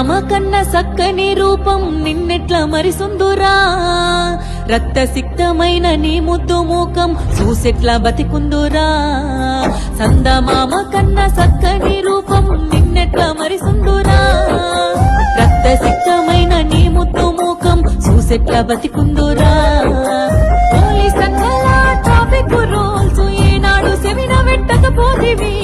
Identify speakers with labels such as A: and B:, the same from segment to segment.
A: రామ కన్న సక్కని రూపం నిన్నెట్ల మరిసుందురా రక్త సిక్తమైన నీ ముద్దు మూకం చూసెట్లా బతికుందురా? సందమామ కన్న సక్కని రూపం నిన్నెట్ల మరిసుందురా రక్త సిక్తమైన నీ ముద్దు మూకం చూసెట్ల బతికుందురా? పోలీస్ సంఘాల ట్రాఫిక్ రూల్స్ ఏనాడు సెవిన పెట్టకపోతివి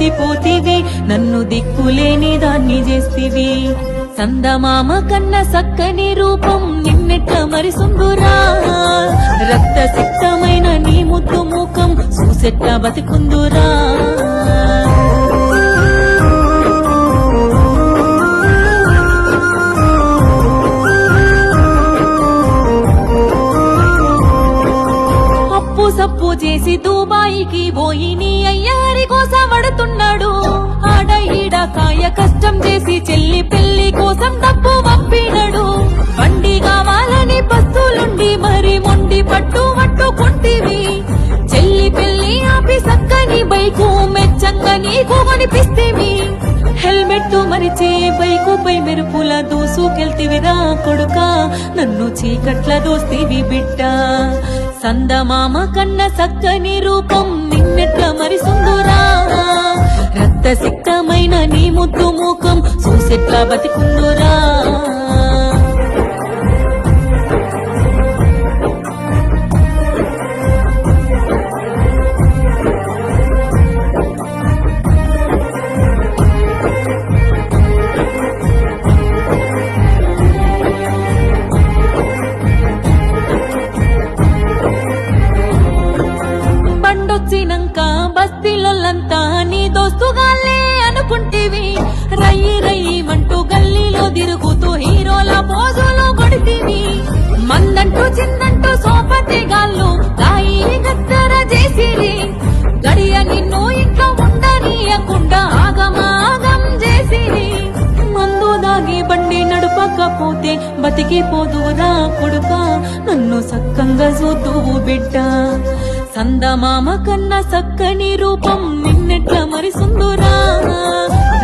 A: మర్చిపోతివి. నన్ను దిక్కులేని దాన్ని చేస్తివి. సందమామ కన్న సక్కని రూపం నిన్నెట్ల మరిసుందురా రక్త సిక్తమైన నీ ముద్దు ముఖం చూసెట్ల బతికుందురా. చేసి చెల్లి పెళ్ళి కోసం డబ్బు పంపినడు. బండి కావాలని బస్సులుండి మరి మొండి పట్టు పట్టుకుంటివి. చెల్లి పెళ్ళి ఆపి సక్కని బైకు మెచ్చంగా నీకు అనిపిస్తేవి హెల్మెట్ మరిచే బైకు పై మెరుపుల దూసుకెళ్తివిరా కొడుక. నన్ను చీకట్ల దోస్తివి బిడ్డ. సందమామ కన్న సక్కని రూపం నిన్నెట్ల మరి సుందురా. సిక్తమైన నీ ముద్దు ముఖం. చూసెట్లా బతికుందురా నడపకపోతే బతికిపోదురా కొడుక నన్ను సక్కంగా చూద్దువు బిడ్డ. సందమామ కన్న సక్కని రూపం నిన్నెట్ల మరిసుందురా.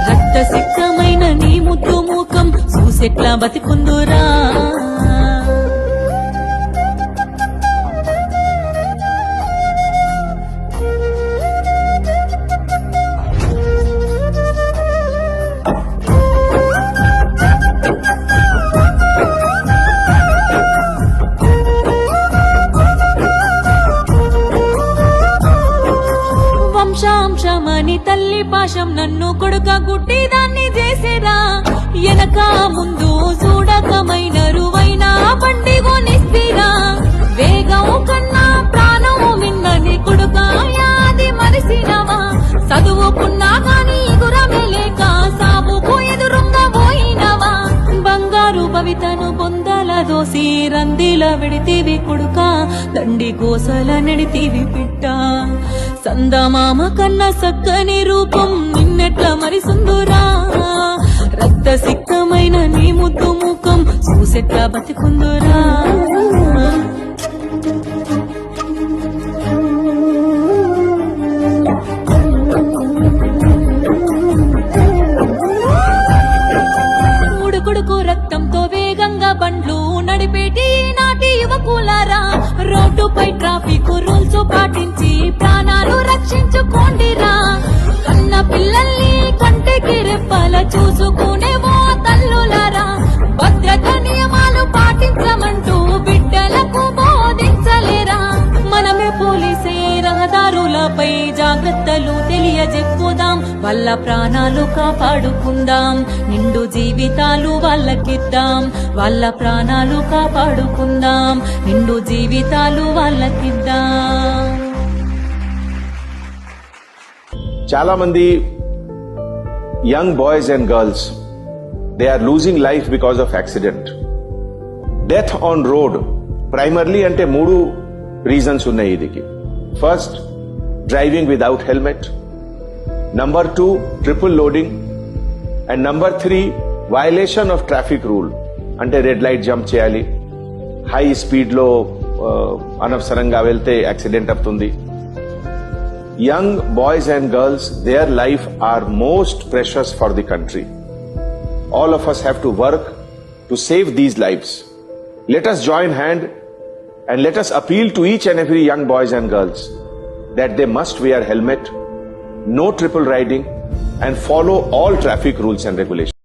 A: రక్త సిక్కమైన నీ ముద్దు మూకం చూసెట్లా బతికుందురా. కాలం నన్ను కొడుక గుట్టి దాన్ని చేసేరా ఎనక ముందు చూడకమైన రువైన బండి వేగం కన్నా ప్రాణం విన్నని కొడుక యాది మరిసినవా? చదువుకున్నా గాని గురమే లేక సాబుకు ఎదురుంగా పోయినవా? బంగారు భవితను పొందల దోసి రందిల విడితివి కొడుక దండి కోసల నిడితివి పిట్ట? సందమామ కన్న సక్కని రూపం నిన్నెట్ల మరిసుందురా రక్త సిక్తమైన నీ ముద్దు ముఖం చూసెట్లా బతికుందురా? చూసుకునే ఓ తల్లులారా భద్రత నియమాలు పాటించమంటూ బిడ్డలకు బోధించలేరా? మనమే పోలీసే రహదారులపై జాగ్రత్తలు తెలియజెప్పుదాం వాళ్ళ ప్రాణాలు కాపాడుకుందాం నిండు జీవితాలు వాళ్ళకిద్దాం వాళ్ళ ప్రాణాలు కాపాడుకుందాం నిండు జీవితాలు వాళ్ళకిద్దాం.
B: చాలా మంది young boys and girls they are losing life because of accident death on road primarily అంటే మూడు రీజన్స్ ఉన్నాయి ఇదికి. First driving without helmet number two triple loading and number three violation of traffic rule అంటే red light jump చేయాలి. High స్పీడ్లో అనవసరంగా వెళ్తే accident అవుతుంది. Young boys and girls, their life are most precious for the country. All of us have to work to save these lives. Let us join hand and let us appeal to each and every young boys and girls that they must wear helmet, no triple riding and follow all traffic rules and regulations.